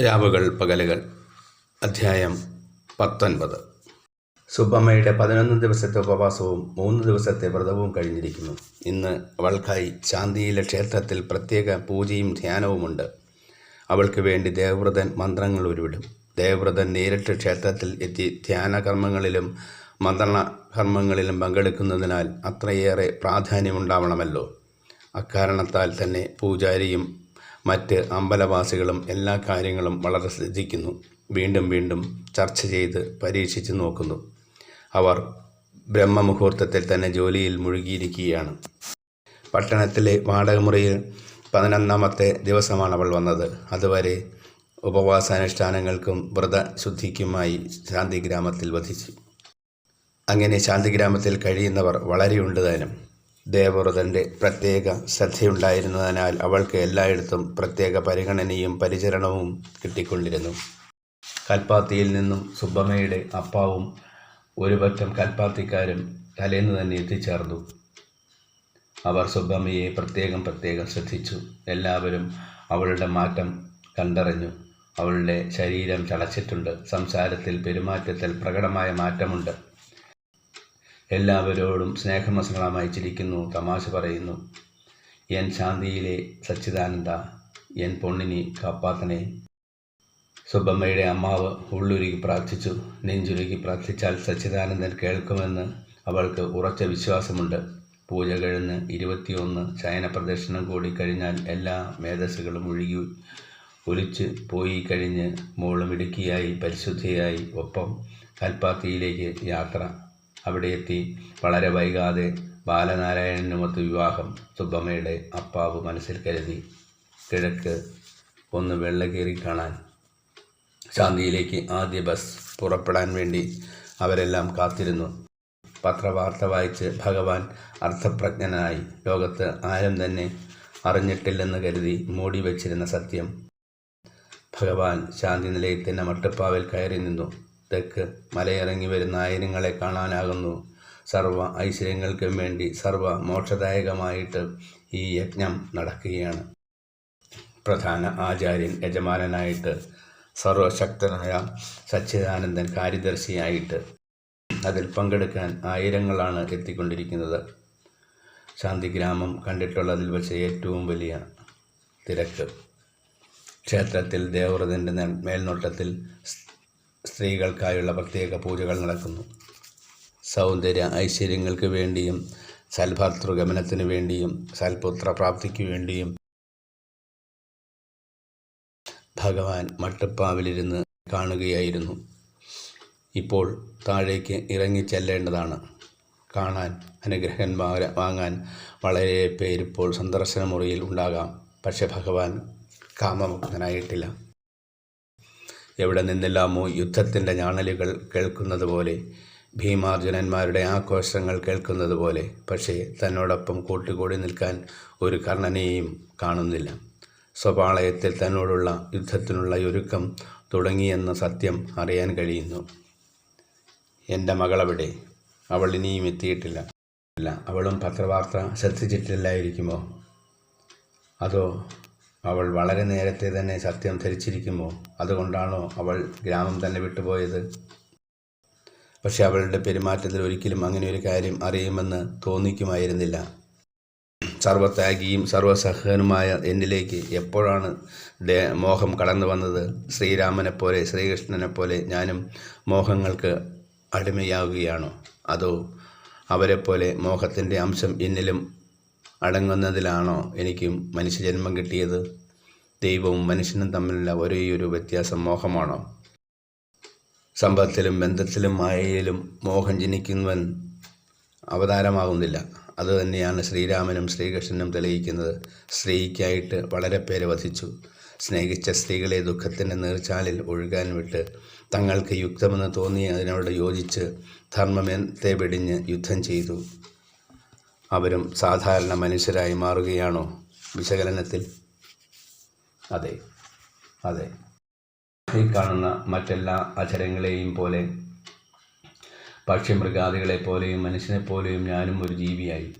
രാവുകൾ പകലുകൾ. അധ്യായം പത്തൊൻപത്. സുബ്ബമ്മയുടെ പതിനൊന്ന് ദിവസത്തെ ഉപവാസവും മൂന്ന് ദിവസത്തെ വ്രതവും കഴിഞ്ഞിരിക്കുന്നു. ഇന്ന് അവൾക്കായി ശാന്തിയിലെ ക്ഷേത്രത്തിൽ പ്രത്യേക പൂജയും ധ്യാനവുമുണ്ട്. അവൾക്ക് വേണ്ടി ദേവവ്രതൻ മന്ത്രങ്ങൾ ഉരുവിടും. ദേവവ്രതൻ നേരിട്ട് ക്ഷേത്രത്തിൽ എത്തി ധ്യാനകർമ്മങ്ങളിലും മന്ത്രണ കർമ്മങ്ങളിലും പങ്കെടുക്കുന്നതിനാൽ അത്രയേറെ പ്രാധാന്യമുണ്ടാവണമല്ലോ. അക്കാരണത്താൽ തന്നെ പൂജാരിയും മറ്റ് അമ്പലവാസികളും എല്ലാ കാര്യങ്ങളും വളരെ ശ്രദ്ധിക്കുന്നു. വീണ്ടും വീണ്ടും ചർച്ച ചെയ്ത് പരീക്ഷിച്ച് നോക്കുന്നു. അവർ ബ്രഹ്മമുഹൂർത്തത്തിൽ തന്നെ ജോലിയിൽ മുഴുകിയിരിക്കുകയാണ്. പട്ടണത്തിലെ വാടകമുറിയിൽ പതിനൊന്നാമത്തെ ദിവസമാണ് അവൾ വന്നത്. അതുവരെ ഉപവാസാനുഷ്ഠാനങ്ങൾക്കും വ്രതശുദ്ധിക്കുമായി ശാന്തിഗ്രാമത്തിൽ വധിച്ചു അങ്ങനെ ശാന്തിഗ്രാമത്തിൽ കഴിയുന്നവർ വളരെയുണ്ട് താനും ദേവവ്രതന്റെ പ്രത്യേക ശ്രദ്ധയുണ്ടായിരുന്നതിനാൽ അവൾക്ക് എല്ലായിടത്തും പ്രത്യേക പരിഗണനയും പരിചരണവും കിട്ടിക്കൊണ്ടിരുന്നു. കൽപ്പാത്തിയിൽ നിന്നും സുബ്ബമ്മയുടെ അപ്പാവും ഒരുപറ്റം കൽപ്പാത്തിക്കാരും തലേന്ന് തന്നെ എത്തിച്ചേർന്നു. അവർ സുബ്ബമ്മയെ പ്രത്യേകം പ്രത്യേകം ശ്രദ്ധിച്ചു. എല്ലാവരും അവളുടെ മാറ്റം കണ്ടറിഞ്ഞു. അവളുടെ ശരീരം ചളച്ചിട്ടുണ്ട്. സംസാരത്തിൽ പെരുമാറ്റത്തിൽ പ്രകടമായ മാറ്റമുണ്ട്. എല്ലാവരോടും സ്നേഹമസങ്ങളമായി ചിരിക്കുന്നു തമാശ പറയുന്നു. എൻ ശാന്തിയിലെ സച്ചിദാനന്ദ എൻ പൊണ്ണിനി കാപ്പാത്തനെ. സുബ്ബമ്മയുടെ അമ്മാവ് ഉള്ളുരുകി പ്രാർത്ഥിച്ചു. നെഞ്ചുരുകി പ്രാർത്ഥിച്ചാൽ സച്ചിദാനന്ദൻ കേൾക്കുമെന്ന് അവൾക്ക് ഉറച്ച വിശ്വാസമുണ്ട്. പൂജ കഴിഞ്ഞ് ഇരുപത്തിയൊന്ന് ശയന പ്രദർശനം കൂടി കഴിഞ്ഞാൽ എല്ലാ മേധസ്സുകളും ഒഴുകി ഒലിച്ച് പോയി കഴിഞ്ഞ് മോളും ഇടുക്കിയായി പരിശുദ്ധിയായി ഒപ്പം കൽപ്പാത്തിയിലേക്ക് യാത്ര. അവിടെ എത്തി വളരെ വൈകാതെ ബാലനാരായണനുമൊത്ത് വിവാഹം സുബ്ബമ്മയുടെ അപ്പാവ് മനസ്സിൽ കരുതി. കിഴക്ക് ഒന്ന് വെള്ളകേറി കാണാൻ. ശാന്തിയിലേക്ക് ആദ്യ ബസ് പുറപ്പെടാൻ വേണ്ടി അവരെല്ലാം കാത്തിരുന്നു. പത്രവാർത്ത വായിച്ച് ഭഗവാൻ അർത്ഥപ്രജ്ഞനായി. ലോകത്ത് ആരും തന്നെ അറിഞ്ഞിട്ടില്ലെന്ന് കരുതി മൂടി വച്ചിരുന്ന സത്യം. ഭഗവാൻ ശാന്തി നിലയത്തിന്റെ മട്ടുപ്പാവിൽ കയറി നിന്നു. തെക്ക് മലയിറങ്ങി വരുന്ന ആയിരങ്ങളെ കാണാനാകുന്നു. സർവ ഐശ്വര്യങ്ങൾക്കും വേണ്ടി സർവ മോക്ഷദായകമായിട്ട് ഈ യജ്ഞം നടക്കുകയാണ്. പ്രധാന ആചാര്യൻ യജമാനനായിട്ട് സർവശക്തനായ സച്ചിദാനന്ദൻ കാര്യദർശിയായിട്ട് അതിൽ പങ്കെടുക്കാൻ ആയിരങ്ങളാണ് എത്തിക്കൊണ്ടിരിക്കുന്നത്. ശാന്തിഗ്രാമം കണ്ടിട്ടുള്ളതിൽ വെച്ച് ഏറ്റവും വലിയ തിരക്ക്. ക്ഷേത്രത്തിൽ ദേവവ്രതന്റെ മേൽനോട്ടത്തിൽ സ്ത്രീകൾക്കായുള്ള പ്രത്യേക പൂജകൾ നടക്കുന്നു. സൗന്ദര്യ ഐശ്വര്യങ്ങൾക്ക് വേണ്ടിയും സൽഭർത്തൃഗമനത്തിന് വേണ്ടിയും സൽപുത്ര പ്രാപ്തിക്ക് വേണ്ടിയും ഭഗവാൻ മട്ടുപ്പാവിലിരുന്ന് കാണുകയായിരുന്നു. ഇപ്പോൾ താഴേക്ക് ഇറങ്ങിച്ചെല്ലേണ്ടതാണ് കാണാൻ അനുഗ്രഹന്മാരെ വാങ്ങാൻ വളരെ പേരിപ്പോൾ സന്ദർശന മുറിയിൽ ഉണ്ടാകാം. പക്ഷെ ഭഗവാൻ കാമമുക്തനായിട്ടില്ല. എവിടെ നിന്നെല്ലാമോ യുദ്ധത്തിന്റെ ഞാണലുകൾ കേൾക്കുന്നത് പോലെ ഭീമാർജുനന്മാരുടെ ആഘോഷങ്ങൾ കേൾക്കുന്നത് പോലെ പക്ഷേ തന്നോടൊപ്പം കൂട്ടുകൂടി നിൽക്കാൻ ഒരു കർണനെയും കാണുന്നില്ല. സ്വപാളയത്തിൽ തന്നോടുള്ള യുദ്ധത്തിനുള്ള ഒരുക്കം തുടങ്ങിയെന്ന സത്യം അറിയാൻ കഴിയുന്നു. എന്റെ മകളവിടെ അവൾ ഇനിയും എത്തിയിട്ടില്ല. അല്ല അവളും പത്രവാർത്ത ശ്രദ്ധിച്ചിട്ടില്ലായിരിക്കുമോ? അതോ അവൾ വളരെ നേരത്തെ തന്നെ സത്യം ധരിച്ചിരിക്കുമോ അതുകൊണ്ടാണോ അവൾ ഗ്രാമം തന്നെ വിട്ടുപോയത്? പക്ഷെ അവളുടെ പെരുമാറ്റത്തിൽ ഒരിക്കലും അങ്ങനെ ഒരു കാര്യം അറിയുമെന്ന് തോന്നിക്കുമായിരുന്നില്ല. സർവത്യാഗിയും സർവസഹനുമായ എന്നിലേക്ക് എപ്പോഴാണ് മോഹം കടന്നു വന്നത്? ശ്രീരാമനെപ്പോലെ ശ്രീകൃഷ്ണനെപ്പോലെ ഞാനും മോഹങ്ങൾക്ക് അടിമയാവുകയാണോ? അതോ അവരെപ്പോലെ മോഹത്തിന്റെ അംശം എന്നിലും അടങ്ങുന്നതിലാണോ എനിക്കും മനുഷ്യജന്മം കിട്ടിയത്? ദൈവവും മനുഷ്യനും തമ്മിലുള്ള ഒരേ ഒരു വ്യത്യാസം മോഹമാണോ? സമ്പത്തിലും ബന്ധത്തിലും മായയിലും മോഹം ജനിക്കുന്നവൻ അവതാരമാകുന്നില്ല. അതുതന്നെയാണ് ശ്രീരാമനും ശ്രീകൃഷ്ണനും തെളിയിക്കുന്നത്. സ്ത്രീക്കായിട്ട് വളരെ പേരെ വധിച്ചു. സ്നേഹിച്ച സ്ത്രീകളെ ദുഃഖത്തിന്റെ നീർച്ചാലിൽ ഒഴുകാൻ വിട്ട് തങ്ങൾക്ക് യുക്തമെന്ന് തോന്നി അതിനോട് യോജിച്ച് ധർമ്മത്തെ വെടിഞ്ഞ് യുദ്ധം ചെയ്തു. അവരും സാധാരണ മനുഷ്യരായി മാറുകയാണോ? വിശകലനത്തിൽ? അതെ അതെ. ഈ കാണുന്ന മറ്റെല്ലാ അചരങ്ങളെയും പോലെ പക്ഷിമൃഗാദികളെ പോലെയും മനുഷ്യനെ പോലെയും ഞാനും ഒരു ജീവിയായി.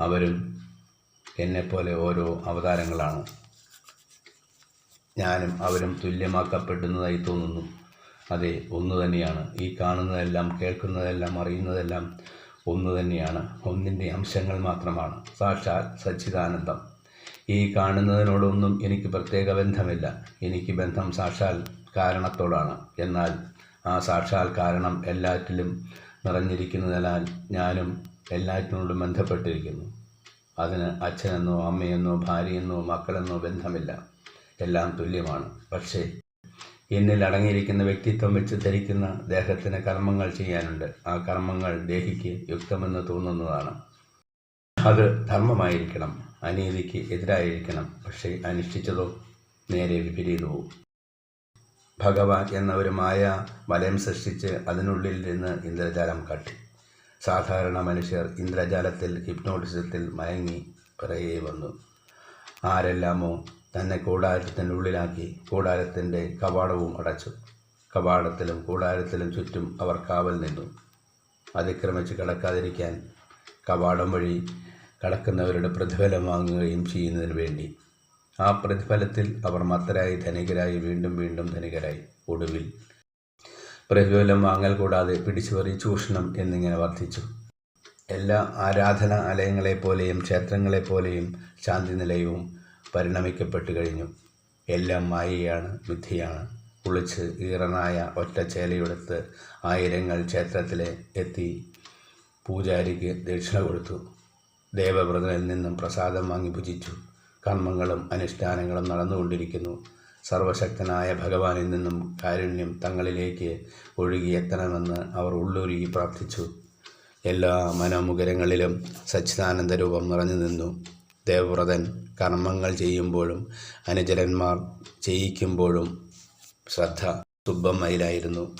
അവരും എന്നെപ്പോലെ ഓരോ അവതാരങ്ങളാണ്. ഞാനും അവരും തുല്യമാക്കപ്പെടുന്നതായി തോന്നുന്നു. അതെ ഒന്നു തന്നെയാണ് ഈ കാണുന്നതെല്ലാം കേൾക്കുന്നതെല്ലാം അറിയുന്നതെല്ലാം ഒന്നു തന്നെയാണ് ഒന്നിന്റെ അംശങ്ങൾ മാത്രമാണ്. സാക്ഷാൽ സച്ചിദാനന്ദം. ഈ കാണുന്നതിനോടൊന്നും എനിക്ക് പ്രത്യേക ബന്ധമില്ല. എനിക്ക് ബന്ധം സാക്ഷാൽ കാരണത്തോടാണ്. എന്നാൽ ആ സാക്ഷാൽ കാരണം എല്ലാറ്റിലും നിറഞ്ഞിരിക്കുന്നതിനാൽ ഞാനും എല്ലാറ്റിനോടും ബന്ധപ്പെട്ടിരിക്കുന്നു. അതിന് അച്ഛനെന്നോ അമ്മയെന്നോ ഭാര്യയെന്നോ മക്കളെന്നോ ബന്ധമില്ല. എല്ലാം തുല്യമാണ്. പക്ഷേ എന്നിൽ അടങ്ങിയിരിക്കുന്ന വ്യക്തിത്വം വെച്ച് ധരിക്കുന്ന ദേഹത്തിന് കർമ്മങ്ങൾ ചെയ്യാനുണ്ട്. ആ കർമ്മങ്ങൾ ദേഹിക്ക് യുക്തമെന്ന് തോന്നുന്നതാണ്. അത് ധർമ്മമായിരിക്കണം. അനീതിക്ക് എതിരായിരിക്കണം. പക്ഷേ അനുഷ്ഠിച്ചതോ നേരെ വിപരീതവും ഭഗവാൻ എന്ന ഒരു മായ വലയം സൃഷ്ടിച്ച് അതിനുള്ളിൽ നിന്ന് ഇന്ദ്രജാലം കാട്ടി. സാധാരണ മനുഷ്യർ ഇന്ദ്രജാലത്തിൽ ഹിപ്നോട്ടിസത്തിൽ മയങ്ങി പിറകെ വന്നു. ആരെല്ലാമോ തന്നെ കൂടാരത്തിന്റെ ഉള്ളിലാക്കി കൂടാരത്തിന്റെ കവാടവും അടച്ചു. കവാടത്തിലും കൂടാരത്തിലും ചുറ്റും അവർ കാവൽ നിന്നു. അതിക്രമിച്ച് കടക്കാതിരിക്കാൻ കവാടം വഴി കടക്കുന്നവരുടെ പ്രതിഫലം വാങ്ങുകയും ചെയ്യുന്നതിന് വേണ്ടി. ആ പ്രതിഫലത്തിൽ അവർ മത്തരായി ധനികരായി വീണ്ടും വീണ്ടും ധനികരായി. ഒടുവിൽ പ്രതിഫലം വാങ്ങൽ കൂടാതെ പിടിച്ചുപറി ചൂഷണം എന്നിങ്ങനെ വർദ്ധിച്ചു. എല്ലാ ആരാധന ആലയങ്ങളെപ്പോലെയും ക്ഷേത്രങ്ങളെപ്പോലെയും ശാന്തി നിലയവും പരിണമിക്കപ്പെട്ടു കഴിഞ്ഞു. എല്ലാം മായയാണ് മിഥ്യയാണ്. കുളിച്ച് ഈറനായ ഒറ്റ ചേലയെടുത്ത് ആയിരങ്ങൾ ക്ഷേത്രത്തിലെ എത്തി പൂജാരിക്ക് ദക്ഷിണ കൊടുത്തു. ദേവവ്രതനിൽ നിന്നും പ്രസാദം വാങ്ങി ഭുജിച്ചു. കർമ്മങ്ങളും അനുഷ്ഠാനങ്ങളും നടന്നുകൊണ്ടിരിക്കുന്നു. സർവശക്തനായ ഭഗവാനിൽ നിന്നും കാരുണ്യം തങ്ങളിലേക്ക് ഒഴുകിയെത്തണമെന്ന് അവർ ഉള്ളൊരുകി പ്രാർത്ഥിച്ചു. എല്ലാ മനോമുഖരങ്ങളിലും സച്ചിദാനന്ദരൂപം നിറഞ്ഞു നിന്നു. ദേവവ്രതൻ കർമ്മങ്ങൾ ചെയ്യുമ്പോഴും അനുചരന്മാർ ചെയ്യിക്കുമ്പോഴും ശ്രദ്ധ സുബ്ബമ്മയിലായിരുന്നു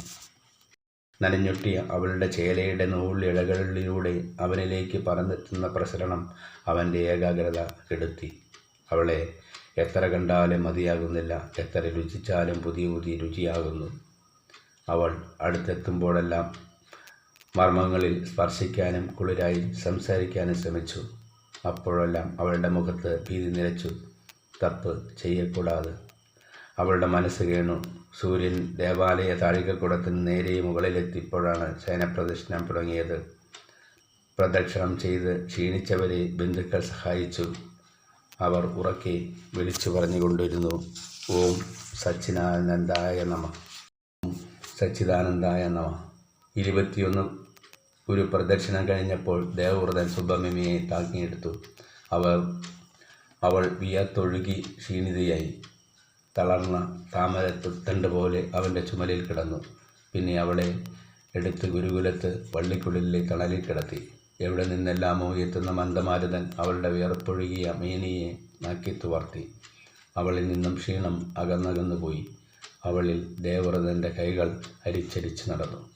നനഞ്ഞൊട്ടിയ അവളുടെ ചേലയുടെ നൂളിളകളിലൂടെ അവനിലേക്ക് പറന്നെത്തുന്ന പ്രസരണം അവന്റെ ഏകാഗ്രത കെടുത്തി. അവളെ എത്ര കണ്ടാലും മതിയാകുന്നില്ല എത്ര രുചിച്ചാലും പുതിയ പുതിയ രുചിയാകുന്നു. അവൾ അടുത്തെത്തുമ്പോഴെല്ലാം മർമ്മങ്ങളിൽ സ്പർശിക്കാനും കുളിരായി സംസാരിക്കാനും ശ്രമിച്ചു. അപ്പോഴെല്ലാം അവളുടെ മുഖത്ത് ഭീതി നിലച്ചു. തപ്പ് ചെയ്യക്കൂടാതെ. അവളുടെ മനസ്സ് കേണു. സൂര്യൻ ദേവാലയ താഴികക്കുടത്തിന് നേരെ മുകളിലെത്തിയപ്പോഴാണ് സേനപ്രദക്ഷിണം തുടങ്ങിയത്. പ്രദക്ഷിണം ചെയ്ത് ക്ഷീണിച്ചവരെ ബന്ധുക്കൾ സഹായിച്ചു. അവർ ഉറക്കെ വിളിച്ചു പറഞ്ഞുകൊണ്ടിരുന്നു. ഓം സച്ചിദാനന്ദായ നമ. സച്ചിദാനന്ദായ നമ. ഇരുപത്തിയൊന്ന് ഒരു പ്രദക്ഷിണം കഴിഞ്ഞപ്പോൾ ദേവവ്രതൻ സുബമിമിയെ താങ്ങിയെടുത്തു. അവർ അവൾ വിയർത്തൊഴുകി ക്ഷീണിതയായി. തളർന്ന താമരത്തണ്ട് പോലെ അവന്റെ ചുമലിൽ കിടന്നു. പിന്നെ അവളെ എടുത്ത് ഗുരുകുലത്ത് വള്ളിക്കുള്ളിലെ തണലിൽ കിടത്തി. എവിടെ നിന്നെല്ലാമോ എത്തുന്ന മന്ദമാരുതൻ അവളുടെ വിയർപ്പൊഴുകിയ മേനിയെ നാക്കി തുവർത്തി അവളിൽ നിന്നും ക്ഷീണം അകന്നകന്നു പോയി അവളിൽ ദേവവ്രതന്റെ കൈകൾ അരിച്ചരിച്ച് നടന്നു.